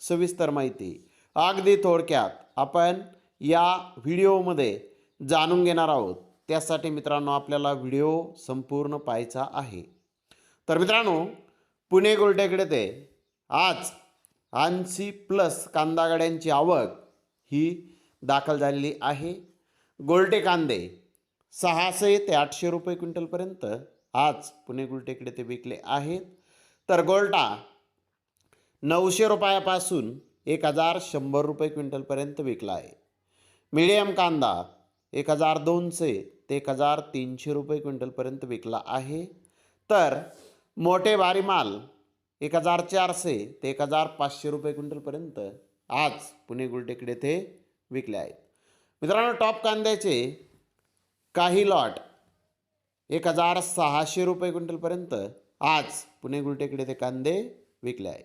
सविस्तर माहिती. अगदी थोडक्यात आपण या व्हिडिओमध्ये जाणून घेणार आहोत. त्यासाठी मित्रांनो आपल्याला व्हिडिओ संपूर्ण पाहायचा आहे. तर मित्रांनो पुणे गोलटेकडे ते आज ऐंशी प्लस कांदागाड्यांची आवक ही दाखल झालेली आहे. गोलटे कांदे सहाशे ते आठशे रुपये क्विंटलपर्यंत आज पुणे गुलटेकडे ते विकले आहेत. तर गोल्टा नऊशे रुपयापासून एक हजार शंभर रुपये क्विंटलपर्यंत विकला आहे. मिडियम कांदा एक हजार दोनशे ते एक हजार तीनशे रुपये क्विंटलपर्यंत विकला आहे. तर मोठे भारी माल एक हजार चारशे ते एक हजार पाचशे रुपये क्विंटलपर्यंत आज पुणे गुलटेकडे ते विकले आहेत. मित्रांनो टॉप कांद्याचे काही लॉट एक हजार सहाशे रुपये क्विंटलपर्यंत आज पुणे गुलटेकडे ते कांदे विकले आहेत.